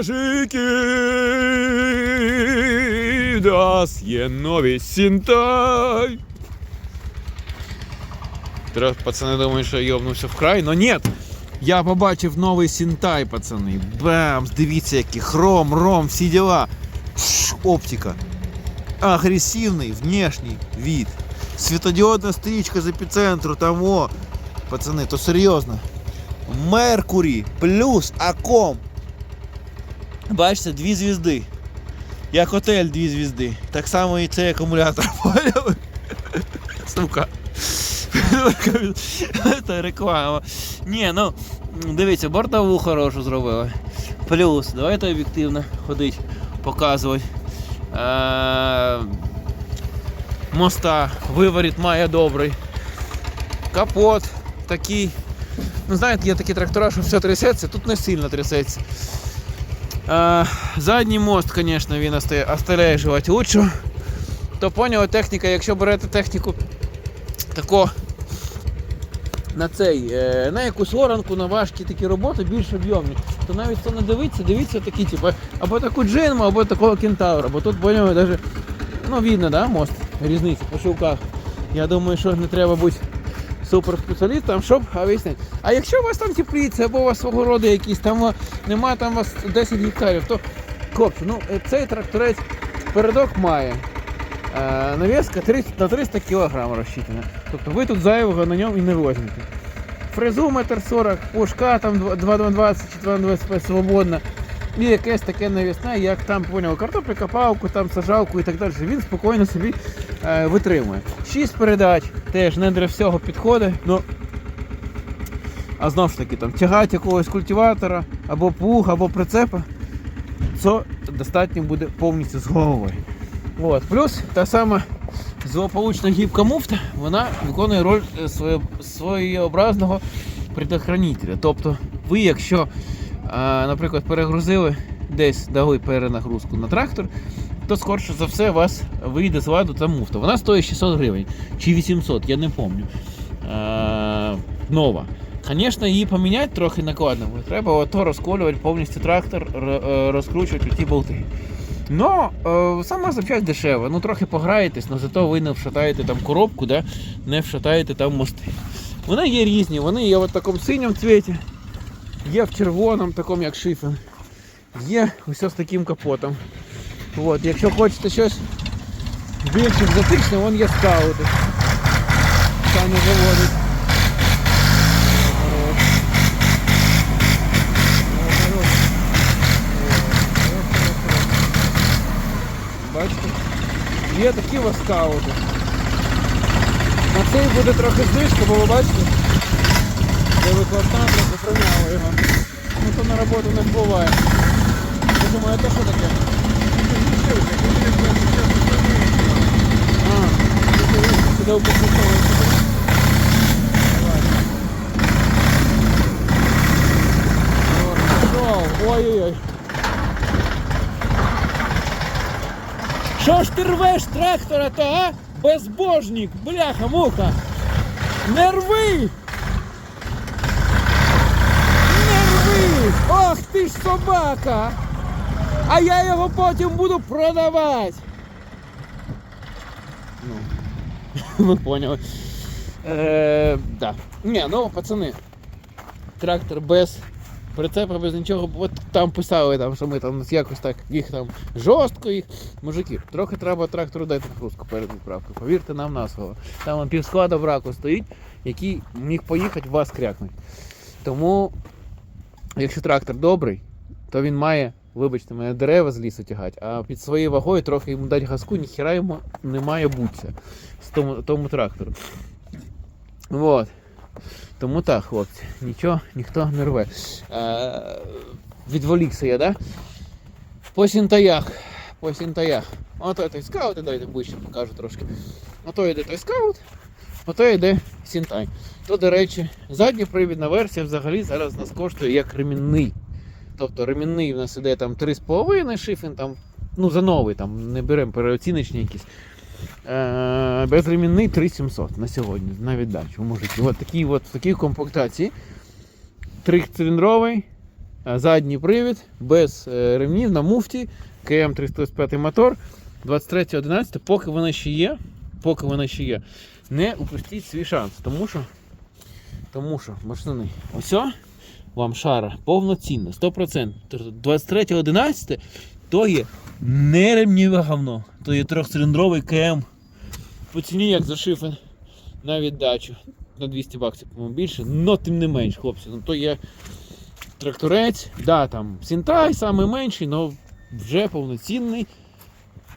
Мужики, das є нові сінтай. Трохи пацани думають, що я йобнувся в край, но ні. Я побачив новий сінтай, пацани. Бамс, дивіться, який хром, ром, всі діла. Пш, Оптика. Агресивний внешній від. Світодіодна стрічка з епіцентру, там о. Пацани, то серйозно. Меркурі плюс Аком. Бачите, дві звізди. Як готель дві звізди. Так само і цей акумулятор. Поняли? Сука. Це реклама. Ні, ну, дивіться, бортову хорошу зробили. Плюс, давайте об'єктивно ходить, показувати. Е, моста, виворіт має добрий. Капот такий. Ну, знаєте, є такі трактора, що все трясеться, тут не сильно трясеться. Задній мост, звісно, він оста- оставляє жувати лучше. То поняла техніка, якщо берете техніку тако на цей, е, на якусь оранку, на важкі такі роботи, більш об'ємні, то навіть це не дивиться, дивіться такі, типу, або таку джинму, або такого кентавра, бо тут поняли, навіть, ну видно, да, мост, різниця по шовках. Я думаю, що не треба бути суперспеціалістом, щоб об'яснити. А якщо у вас там тепліться, або у вас свого роду якісь, там а, нема там у вас 10 гектарів, то хлопці, ну е, цей тракторець передок має. Е, навіска 30, на 300 кг розчитана. Тобто ви тут зайвого на ньому і не возьмете. Фрезу 1,40 м, пушка там 2,20 чи 2,25 свободна. І якесь таке навісне, як там поняв, картоплю-копалку, там сажалку і так далі. Він спокійно собі е, витримує. 6 передач теж не для всього підходить. Ну, а знову ж таки, там, тягати якогось культиватора, або плуг, або прицепа, це достатньо буде повністю з головою. От. Плюс та сама злополучна гібка муфта, вона виконує роль е, своє, своєобразного предохранителя. Тобто ви, якщо, наприклад, перегрузили десь дали перенагрузку на трактор, то скорше за все вас вийде з ладу та муфта. Вона стоїть 600 гривень чи 800, я не пам'ятаю. Нова. Звісно, її поміняти трохи накладно. бо Треба ото розколювати повністю трактор, е, розкручувати ті болти. Но е, сама запчасть дешева. Ну трохи пограєтесь, але зато ви не вшатаєте там коробку, да? не вшатаєте там мости. Вони є різні, вони є в такому синьому цвіті, є в червоному, такому як шифен, є ось з таким капотом. От, якщо хочете щось більш екзотичне, вон є скаути. Самі заводять. От. От, от. Бачите? Є такі васкаути. На цей буде трохи знижка, бо ви бачите, Де викладна захороняла його. Ну то на роботу не впливає. Я думаю, це що таке? А, сюди упаковується. Ой-ой-ой. Що ж ти рвеш трактора то, а? Безбожник, бляха, муха. Не рви! Не рви! Ох ти ж собака! А я його потім буду продавати. Ну, ви поняли. Е, да. Ні, ну, пацани, трактор без прицепа, без нічого. От там писали, там, що ми там якось так їх там жорстко їх. Мужики, трохи треба трактору дати нагрузку перед відправкою. Повірте нам на слово. Там півсклада браку стоїть, який міг поїхати, вас крякнуть. Тому, якщо трактор добрий, то він має, вибачте, мене дерева з лісу тягати, а під своєю вагою трохи йому дати газку, ніхіра йому не має бутися з тому, тому трактору. Вот. Тому так, хлопці, нічого ніхто не рве. Е, відволікся я, да? По сінтаях. По сінтаях. Ото той скаут, дайте ближче покажу трошки. Ото йде той скаут, ото йде сінтай. То, до речі, задньопривідна версія взагалі зараз нас коштує як ремінний. Тобто ремінний в нас іде там 3,5 шифен, там, ну за новий, там не беремо переоціночні якісь. Е, безремінний 3700 на сьогодні, навіть далі, мужики. От такі от в такій комплектації. Трициліндровий, е, задній привід, без е, ремнів на муфті, КМ 305 мотор. 23.11, поки вона ще є, поки вона ще є, не упустіть свій шанс. Тому що, тому що, машини, ось вам шара повноцінна, 100%. Тобто 23.11 то є не говно, то є трьохциліндровий КМ. По ціні як зашифен на віддачу. На 200 баксів, по-моєму, більше, але тим не менш, хлопці. Ну то є тракторець, да, там Сінтай самий менший, але вже повноцінний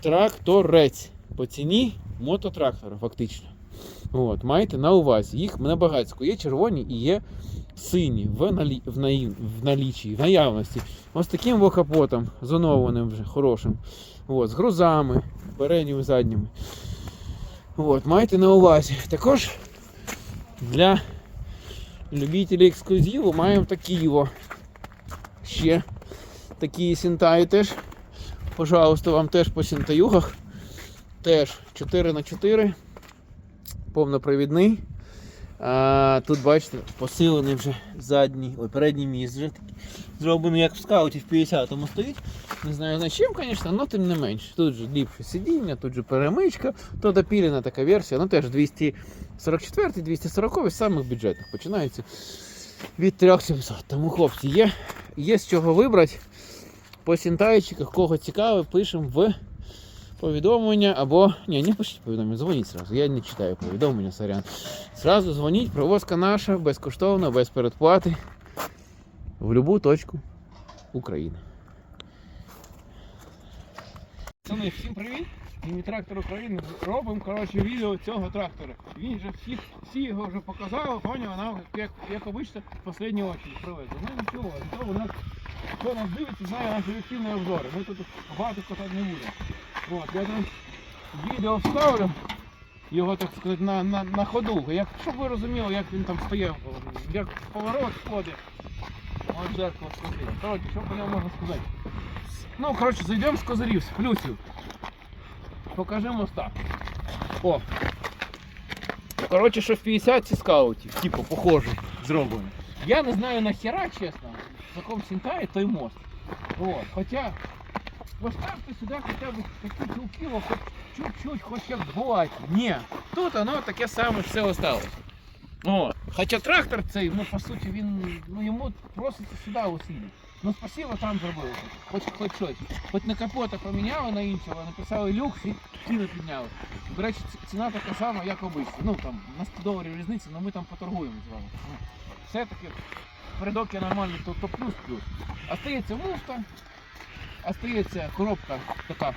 тракторець. По ціні мототрактора, фактично. От, маєте на увазі. Їх набагацько. Є червоні і є сині в, налі... в, наї... в налічі, в наявності. Ось таким вокапотом, зонованим вже хорошим. От, з грузами, передніми, задніми. От, майте на увазі. Також для любителів ексклюзиву маємо такі його. Ще такі сінтаї теж. Пожалуйста, вам теж по сінтаюгах. Теж 4х4. Повнопривідний. А, тут бачите, посилений вже задній, ой, передній міст вже такий зроблений як в скауті в 50-му стоїть. Не знаю за чим, звісно, але тим не менш. Тут же ліпше сидіння, тут же перемичка, то допілена така версія, ну теж 244 240 з самих бюджетних починається від 3700. Тому, хлопці, є, є з чого вибрати. По сінтайчиках, кого цікаво, пишемо в повідомлення або. Ні, не пишіть повідомлення, дзвоніть сразу. Я не читаю повідомлення, сорян. Сразу дзвоніть, провозка наша, безкоштовна, без передплати. В будь-яку точку України. Всім привіт! Ми трактор України робимо коротше, відео цього трактора. Він же всі, всі його вже показали, поняв, нам як, як обично в останній очі привезли. Ну нічого, у нас хто нас дивиться, знає наші ефірні обзори. Ми тут багато катати не будемо. От, я там відео вставлю, його так сказати, на, на, на ходу. Як, щоб ви розуміли, як він там стояв, як поворот входить. Ось зеркало скажи. Коротше, що по ньому можна сказати? Ну, коротше, зайдемо з козирів, з плюсів. Покажемо моста. О. Коротше, що в 50 ці скаутів, типу, похоже, зроблено. Я не знаю нахера, чесно, в якому сінтає той мост. От. Хоча поставте сюди хоча б такі чулки, хоч чуть-чуть, хоч як бувати. Ні, тут воно таке саме все осталось. О, хоча трактор цей, ну по суті, він ну йому проситься сюди усилити. Ну спасибо там зробили. Хоч хоч щось. Хоч на капота поміняли на іншого, написали люкс і ціну підняли. До речі, ціна така сама, як обично. Ну там на 100 доларів різниця, але ми там поторгуємо з вами. Ну, Все-таки передок є нормальний, то, то плюс-плюс. Остається муфта, остається коробка така.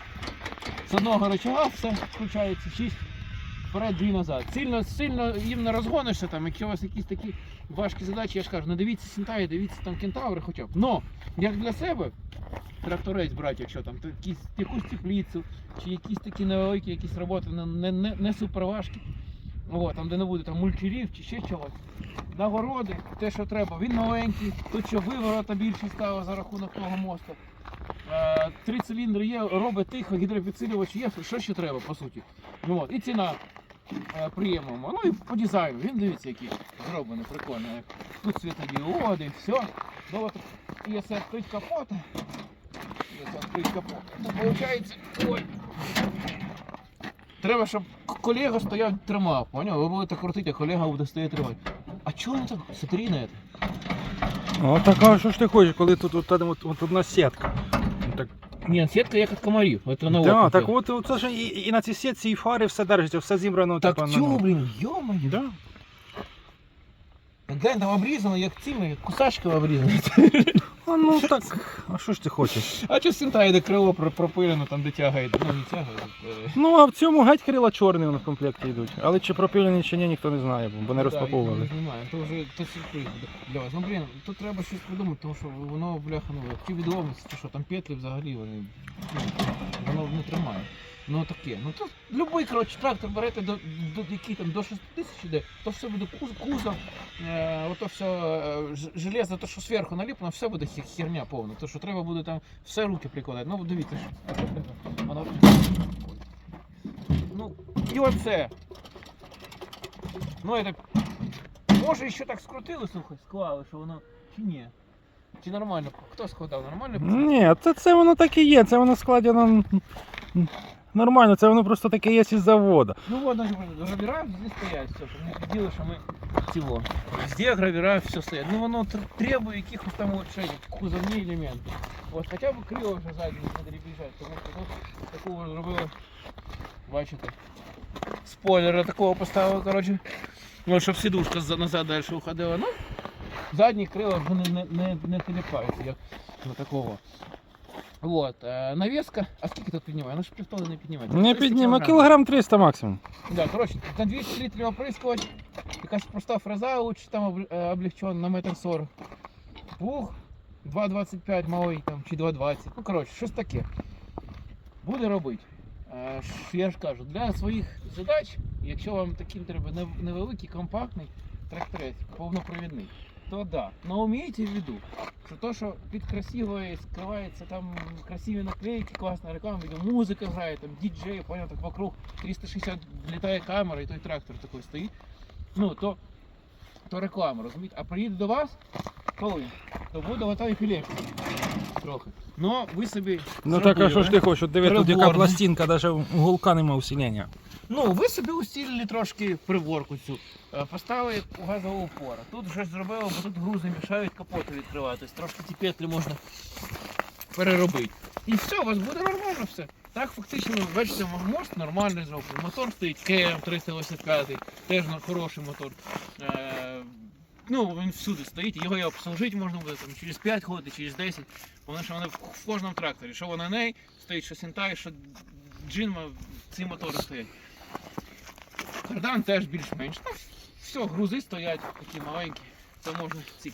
З одного рычага все включається, 6 вперед, дві назад. Сильно, сильно їм не розгонишся, там, якщо у вас якісь такі важкі задачі, я ж кажу, не дивіться Сінтаї, дивіться там кентаври хоча б. Но, як для себе, тракторець брати, якщо там то якісь, якусь теплицю, чи якісь такі невеликі якісь роботи, не, не, не, суперважкі. О, там, де не буде там мульчерів чи ще чогось. Нагороди, те, що треба, він маленький, тут що виворота більше стало за рахунок того мосту. Е, Три циліндри є, робить тихо, гідропідсилювач є, що ще треба, по суті. Ну, от, і ціна е. Ну і по дизайну, він дивіться, який зроблений, прикольно. як Тут світодіоди, все. Ну, от, якщо відкрити капот, якщо відкрити капот, то виходить, ой, Треба, щоб колега стояв тримав, поняв? Ви будете крутити, а колега буде стояти тримати. А чого він так? Смотри. Ну так а що ж ти хочеш, коли тут от, от, от одна сітка? Ну, Так, Ні, сітка як від комарів. Це на да, опиті. так от, от це ж і, і на цій сітці, і фари все держиться, все зібрано. Так типа, на- чого, блін, йомаю. Да? Глянь, там обрізано, як цими, як кусачками обрізано. А ну так, а що ж ти хочеш? А чи синтає, де крило про- пропилено, там де тягає, ну не тягає. е, Ну а в цьому геть крила чорні в комплекті йдуть. Але чи пропилені, чи ні, ніхто не знає, бо- не да, розпаковували. їх Не знімаємо, то вже то сюрприз буде для вас. Ну блін, тут треба щось придумати, тому що воно, бляха, ну, ті відомості, то що там петлі взагалі вони, ну, воно не тримає. Ну таке. Ну тут любий коротше, трактор берете до, до який там до 6 тисяч іде, то все буде куз, кузов, е, ото все е, железо, то що зверху наліплено, все буде херня повна. То що треба буде там все руки прикладати. Ну дивіться, що воно. Ну, і оце. Ну я так. Може ще так скрутили, слухай, склали, що воно. Чи ні? Чи нормально? Хто складав? Нормально? Ні, це, це воно так і є, це воно складено нормально, це воно просто таке є із заводу. Ну вот, даже гравера здесь стоять, все, щоб не поділо, що ми цього. Везде гравера все стоять. Ну воно тр- требує якихось там улучшень, кузовні елементи. От хоча б крило вже задні не перебіжать, тому що тут такого зробили, бачите, спойлера такого поставили, коротше. Ну, щоб сідушка за- назад далі уходила. Ну, задні крила вже не, не, не, не теліпаються, як на такого. Вот, е, навеска, а скільки тут піднімає? Вона ж півтони не піднімає. Не 300 підніме, кілограм 300 максимум. Да, коротше, на 200 літрів оприскувач, якась проста фреза лучше там об- е, на метр 40. Плуг 2,25 малий там, чи 2,20. Ну, коротше, щось таке. Буде робити. Е, Я ж кажу, для своїх задач, якщо вам таким треба невеликий, компактний тракторець, повнопровідний, то да. Но умейте в виду, что то, що під красивой скрывается там красиві наклейки, классная реклама, відео, музыка играет, там диджей, понял, так вокруг 360 летает камера и той трактор такой стоит, Ну, то, то реклама, разумеете. А приїде до вас, коли? То буде ота епілепсія. Трохи. Ну, ви собі. Ну так а що ж ти хочеш, от диви, тут яка Приборний. пластинка, навіть у гулка нема усилення. Ну, ви собі усилили трошки приборку цю. Е, Поставили газового упора. Тут щось зробили, бо тут грузи мішають капоту відкриватись. Трошки ті петлі можна переробити. І все, у вас буде нормально все. Так, фактично, бачите, мост нормальний зроблений. Мотор стоїть КМ 385, теж на хороший мотор. Е, ну, він всюди стоїть, його і обслужити можна буде там, через 5 років, через 10. Тому що вони в кожному тракторі. Що вона неї стоїть, що Сінтай, що Джинма, ці мотори стоять. Кардан теж більш-менш. Ну, все, грузи стоять такі маленькі. Це можна ці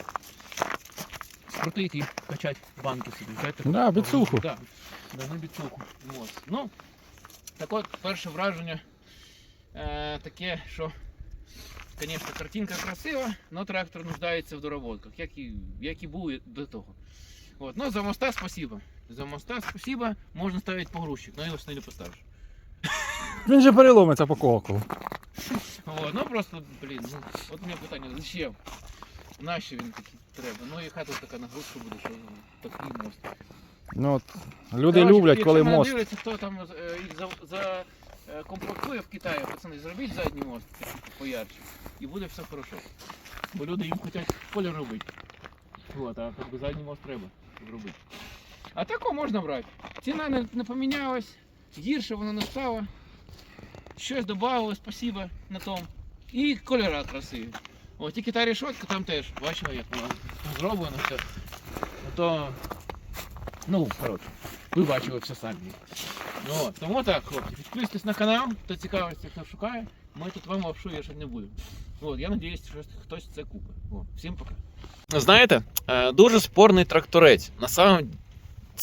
скрутити і качати банки собі. знаєте. Да, біцуху. Да, да, на біцуху. От. Ну, так от, перше враження е, таке, що, звісно, картинка красива, але трактор нуждається в доработках, як і, як і був до того. От. Ну, за моста спасибо. За моста спасибо, можна ставити погрузчик, але його ж не поставиш. Він же переломиться по колоколу. От, ну просто, блін, ну, от у мене питання, зачем? Нащо він такий треба? Ну і хай тут така нагрузка буде, що такий мост. Ну, от, люди Коротше, люблять, якщо коли мене мост. Дивляться, хто там е, за, за комплектує в Китаї, пацани, зробіть задній мост поярче. І буде все хорошо. Бо люди їм хочуть колір робити. От, а как би задній мост треба зробити. А тако можна брати. Ціна не, не помінялась, гірше вона не стала. Щось додали, спасибо на тому. І кольора красиві. От тільки та решетка там теж, бачила, як вона зроблена все. Ну, То, ну, коротше, ви бачили все самі. Ну, от, тому так, хлопці, підписуйтесь на канал, хто цікавиться, хто шукає. Ми тут вам лапшу вішати не будемо. От, я сподіваюся, що хтось це купить. О, всім пока. Знаєте, е, дуже спорний тракторець. На самом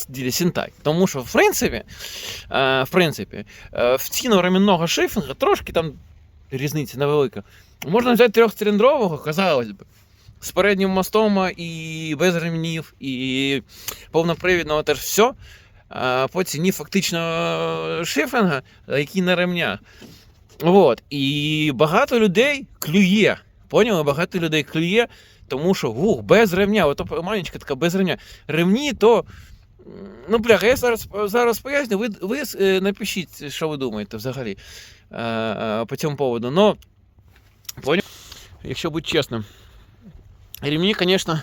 ділі Сінтай. Тому що, в принципі, е, в принципі, е, в ціну ремінного шифінга трошки там різниця невелика. Можна взяти трьохциліндрового, казалось би, з переднім мостом і без ремнів, і повнопривідного теж все. По ціні фактично шифінга, який на ремнях. От. І багато людей клює. Поняли? Багато людей клює, тому що ух, без ремня, ото манечка така без ремня. Ремні, то. Ну, бляха, я зараз, зараз поясню, ви, ви е, напишіть, що ви думаєте взагалі е, е, по цьому поводу. Но, понял? Якщо бути чесним, ремні, звісно,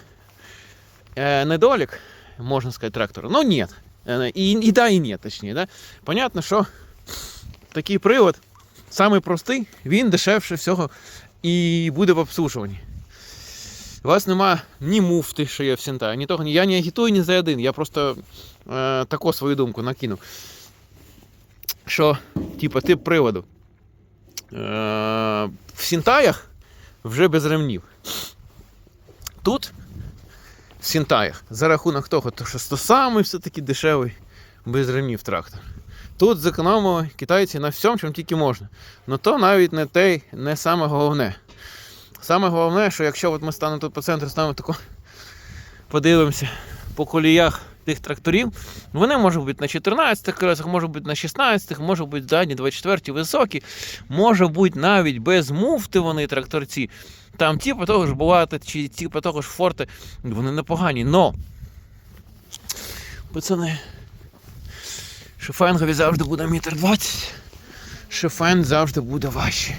е, недолік, можна сказати, трактора. Ну, ні. Е, І, і да, і ні, точніше. Да? Понятно, що такий привод, самий простий, він дешевше всього і буде в обслужуванні. У вас нема ні муфти, що є в Сінтаї, ні того. Я не агітую ні за один. Я просто е, таку свою думку накинув. Що, типа, тип приводу. Е, в Сінтаях вже без ремнів. Тут Сінтаях за рахунок того, що це самий все-таки дешевий без ремнів трактор. Тут зекономили китайці на всьому, чому тільки можна. Ну то навіть не те, не саме головне. Саме головне, що якщо от ми станемо тут по центру, станемо тако, подивимося по коліях тих тракторів, вони можуть бути на 14 колесах, можуть бути на 16, можуть бути задні 24 високі, може бути навіть без муфти вони тракторці. Там типу того ж бувати, чи типу того ж форти, вони непогані, но. Пацани. Шифенгові завжди буде метр двадцять. Шифен завжди буде важче.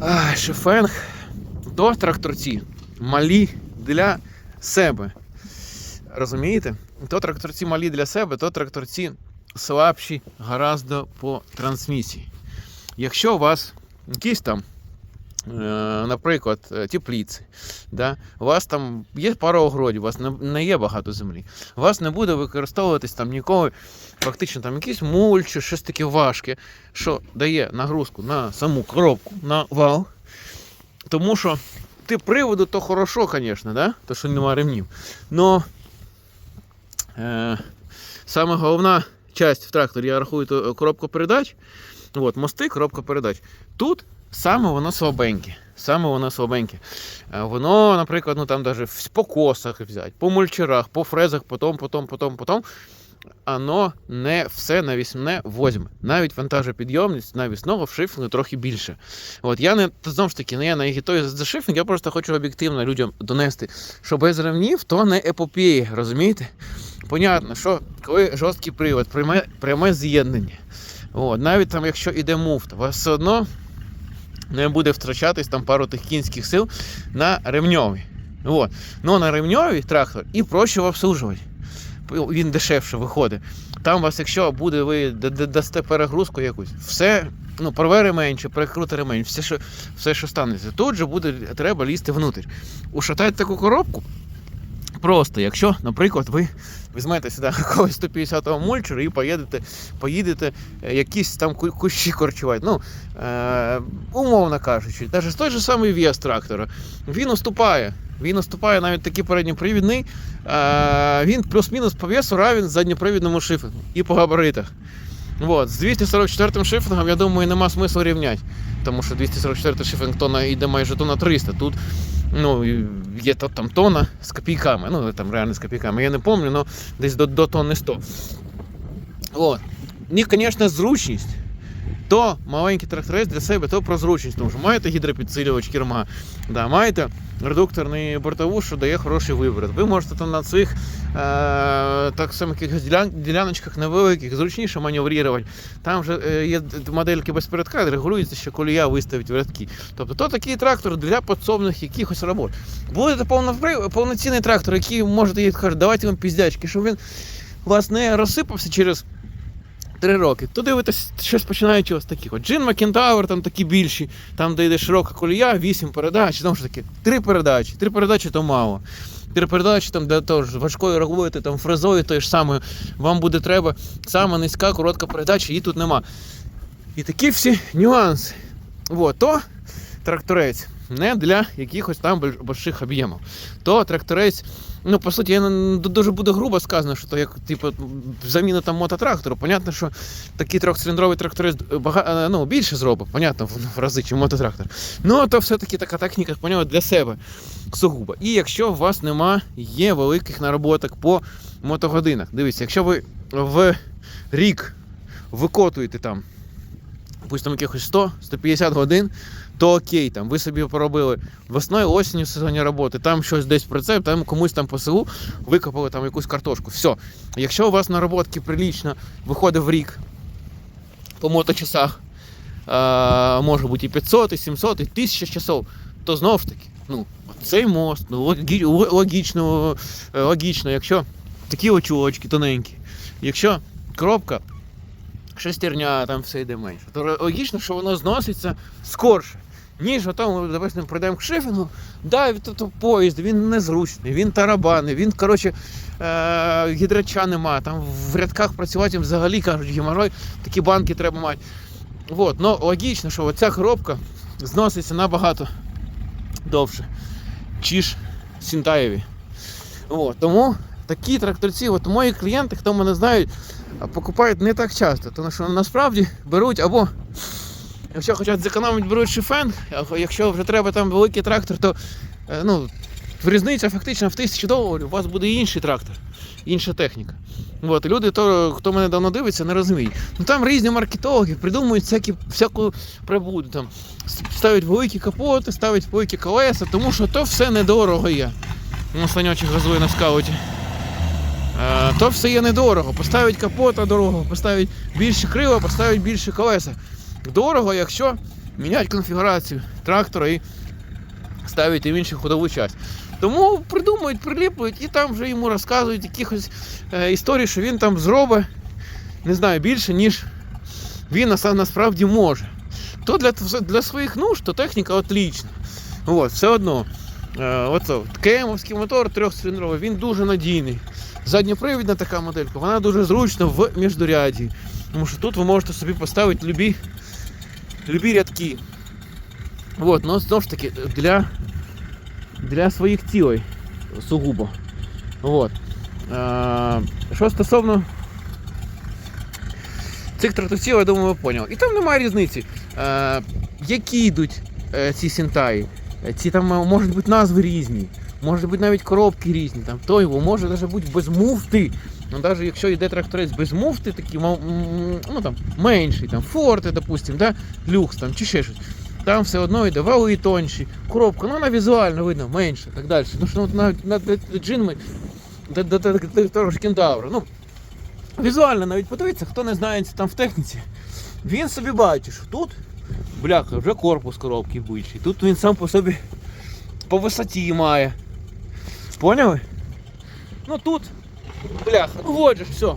А, шифенг то тракторці малі для себе. Розумієте? То тракторці малі для себе, то тракторці слабші гораздо по трансмісії. Якщо у вас якісь там, наприклад, е, тепліці, да, у вас там є пара огородів, у вас не, є багато землі, у вас не буде використовуватись там ніколи фактично там якийсь мульч чи щось таке важке, що дає нагрузку на саму коробку, на вал. Тому що ти приводу, то хорошо, звісно, да? то що немає ремнів. Но е, саме головна часть в тракторі, я рахую, то коробка передач. От, мости, коробка передач. Тут саме воно слабеньке. Саме воно слабеньке. Е, Воно, наприклад, ну там навіть по косах взяти, по мульчерах, по фрезах, потом, потом, потом, потом. Оно не все навісне возьме. Навіть вантажопідйомність навісного в шифінгу трохи більше. От я не знову ж таки не я не агітую за шифінг, я просто хочу об'єктивно людям донести, що без ремнів то не епопея, розумієте? Понятно, що коли жорсткий привод, пряме, пряме з'єднання. От, навіть там, якщо іде муфта, у вас все одно не буде втрачатись там пару тих кінських сил на ремньові. От. Ну на ремньові трактор і проще обслужувати. Він дешевше виходить. Там вас, якщо буде, ви дасте перегрузку якусь, все, ну, порве ремень чи перекрути ремень, все, що, все, що станеться. Тут же буде треба лізти внутрь. Ушатати таку коробку. Просто, якщо, наприклад, ви візьмете сюди якогось 150-го мульчера і поїдете, поїдете е, якісь там кущі корчувати. Ну, е, умовно кажучи, навіть той же самий вес трактора, він уступає. Він уступає навіть такий передньопривідний, е, він плюс-мінус по весу равен задньопривідному шифінгу і по габаритах. Вот. З 244 шифінгом, я думаю, нема смислу рівняти. Тому що 244 шифінг тонна йде майже тонна 300. Тут ну, є то, там тонна з копійками. Ну, там реально з копійками. Я не пам'ятаю, але десь до, до тонни 100. От. У звісно, зручність. То маленький тракторець для себе, то про тому що маєте гідропідсилювач керма, да, маєте редукторний бортову, що дає хороший виворот. Ви можете там на цих е, так само ділян, діляночках невеликих зручніше маневрувати. Там вже е, є модельки без передка, регулюється, що колія виставить в рядки. Тобто то такий трактор для підсобних якихось робот. Будете повноцінний трактор, який можете їй сказати, давайте вам піздячки, щоб він у вас не розсипався через. Три роки. То дивитесь щось починаючи ось таких. От Джин Макентауер, там такі більші, там де йде широка колія, вісім передач, знову ж таки, три передачі. Три передачі то мало. Три передачі там для того ж важкої регулюєте, там фрезою той ж самою, вам буде треба саме низька, коротка передача, її тут нема. І такі всі нюанси. От, то тракторець не для якихось там больших об'ємів. То тракторець, ну по суті, я дуже буде грубо сказано, що то як типу заміна там мототрактору. Понятно, що такий трьохциліндровий тракторець бага, е, ну, більше зробить, понятно, в рази, ніж мототрактор. Ну, то все-таки така техніка, поняв, для себе сугубо. І якщо у вас нема, є великих нароботок по мотогодинах. Дивіться, якщо ви в рік викотуєте там, допустимо, якихось 100-150 годин, то окей, там ви собі поробили весною, осінню сезоні роботи, там щось десь прицеп, там комусь там по селу викопали там якусь картошку. Все. Якщо у вас нароботки прилічно виходить в рік по моточасах, а, може бути і 500, і 700, і 1000 часов, то знову ж таки, ну, цей мост, ну, логі- логічно, е, логічно, якщо такі очулочки тоненькі, якщо коробка шестерня, там все йде менше, то логічно, що воно зноситься скорше. Ніж отому, допустимо, прийдемо к шифінгу, да, то поїзд, він незручний, він тарабаний, він, коротше, е, гідрача нема, там в рядках працювати взагалі кажуть геморой, такі банки треба мати. Вот, ну, логічно, що ця коробка зноситься набагато довше, ніж Сінтаєві. От, тому такі тракторці, от мої клієнти, хто мене знають, покупають не так часто, тому що насправді беруть або якщо хочуть зекономити, беруть шифенг, а якщо вже треба там великий трактор, то е, ну, різниця фактично в тисячі доларів, у вас буде інший трактор, інша техніка. От, люди, то, хто мене давно дивиться, не розуміють. Ну там різні маркетологи придумують всякі, всяку прибуду. Там ставлять великі капоти, ставлять великі колеса, тому що то все недорого є. Ну, санячок газує на скауті. Е, то все є недорого. Поставить капота дорого, поставить більше крила, поставить більше колеса. Дорого, якщо міняти конфігурацію трактора і ставити в іншу ходову часть. Тому придумують, приліплюють і там вже йому розказують якихось е, історій, що він там зробить, не знаю, більше, ніж він насправді може. То для, для своїх нужд, то техніка отлічна. От, все одно. Е, оце, КМовський мотор трьохциліндровий, він дуже надійний. Задньопривідна така моделька, вона дуже зручна в міждуряді. Тому що тут ви можете собі поставити любі, любі рядки. От, ну знову ж таки, для, для своїх цілей сугубо. От. Е, що стосовно цих трактовців, я думаю, ви поняли. І там немає різниці, е, які йдуть е, ці сінтаї. Ці там можуть бути назви різні, можуть бути навіть коробки різні. Там той його може навіть бути без муфти. Ну, навіть якщо йде тракторець без муфти, такий ну, там, менший, там, форти, допустим, да? люкс там, чи ще щось. Там все одно йде вали тонші, коробка, ну вона візуально видно, менше, так далі. Ну що от навіть до того ж кентавра. Ну, візуально навіть подивіться, хто не знає там в техніці. Він собі бачить, що тут, бляха, вже корпус коробки більший. Тут він сам по собі по висоті має. Поняли? Ну тут, бляха, ну вот же все.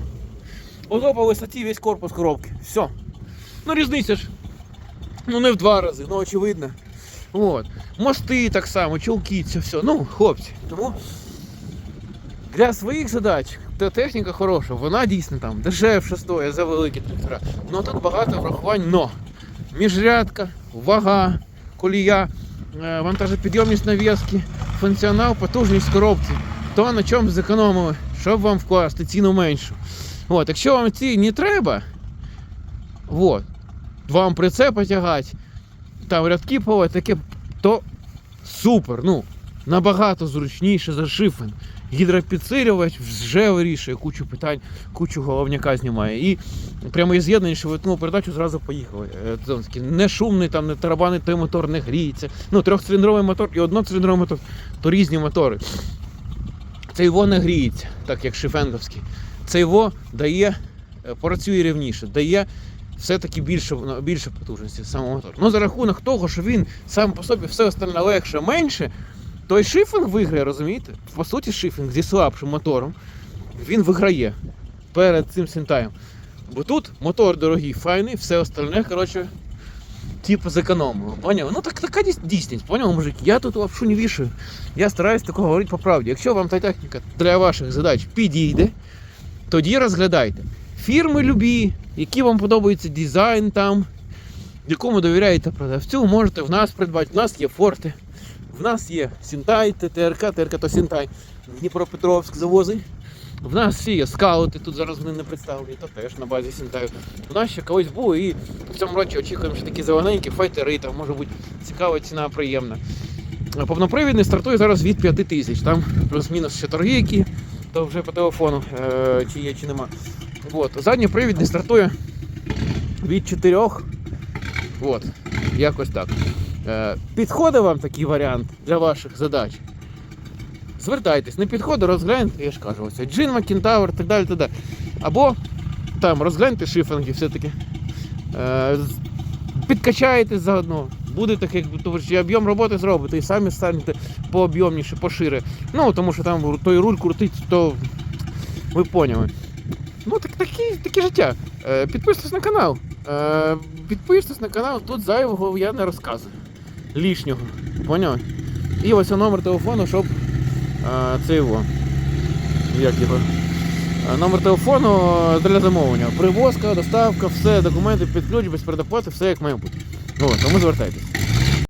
Ото по висоті весь корпус коробки. Все. Ну різниця ж. Ну не в два рази, ну очевидно. От. Мости так само, чулки, це все. Ну, хлопці. Тому для своїх задач та техніка хороша, вона дійсно там дешевше стоїть за великі трактора. Ну тут багато врахувань, но міжрядка, вага, колія, е, вантажопідйомність нав'язки, функціонал, потужність коробки. То на чому зекономили, щоб вам вкласти ціну меншу. От, якщо вам ці не треба, от, вам прицепа тягати, там рядки поводити, таке, то супер. Ну, набагато зручніше за шифен. Гідропідсилювач вже вирішує кучу питань, кучу головняка знімає. І прямо із з'єднання, що ви ну, передачу зразу поїхали. Е, Не шумний, там не тарабанить, той мотор не гріється. Ну, трьохциліндровий мотор і одноциліндровий мотор то різні мотори. Цей його не гріється, так як шифенговський. Цей його дає, е, працює рівніше, дає все-таки більше, ну, більше потужності самого мотору. Ну, за рахунок того, що він сам по собі все остальне легше, менше, той шифінг виграє, розумієте? По суті, шифінг зі слабшим мотором, він виграє перед цим синтаєм. Бо тут мотор дорогий, файний, все остальне, коротше, типу зекономили. Поняв? Ну так така дійсність, поняв, мужик? Я тут лапшу не вішаю. Я стараюсь такого говорити по правді. Якщо вам та техніка для ваших задач підійде, тоді розглядайте. Фірми любі, які вам подобається дизайн там, якому довіряєте продавцю, можете в нас придбати. В нас є форти, в нас є Сінтай, ТТРК, ТРК то Сінтай, Дніпропетровськ завозить. В нас всі є скаути, тут зараз вони не представлені, то теж на базі Сінтаю. У нас ще колись було і в цьому році очікуємо, що такі зелененькі файтери, там може бути цікава ціна, приємна. Повнопривідний стартує зараз від 5 тисяч. Там плюс-мінус ще торги, які то вже по телефону, е, чи є, чи нема. От. Задньопривідний стартує від 4. От. Якось так. Е, підходить вам такий варіант для ваших задач? Звертайтесь, не підходить, розгляньте, я ж кажу, ось Джин Макінтауер, так далі, так далі. Або там розгляньте шифинги все-таки. Е, підкачаєтесь заодно. Буде так, як то ви ж і об'єм роботи зробите, і самі станете пооб'ємніше, пошире. Ну, тому що там той руль крутить, то ви поняли. Ну, так, такі, такі життя. Е, підписуйтесь на канал. Е, підписуйтесь на канал, тут зайвого я не розказую. Лишнього. Поняли? І ось номер телефону, щоб це його. Як його? Номер телефону для замовлення. Привозка, доставка, все, документи під ключ, без передоплати, все як має бути. О, тому звертайтесь.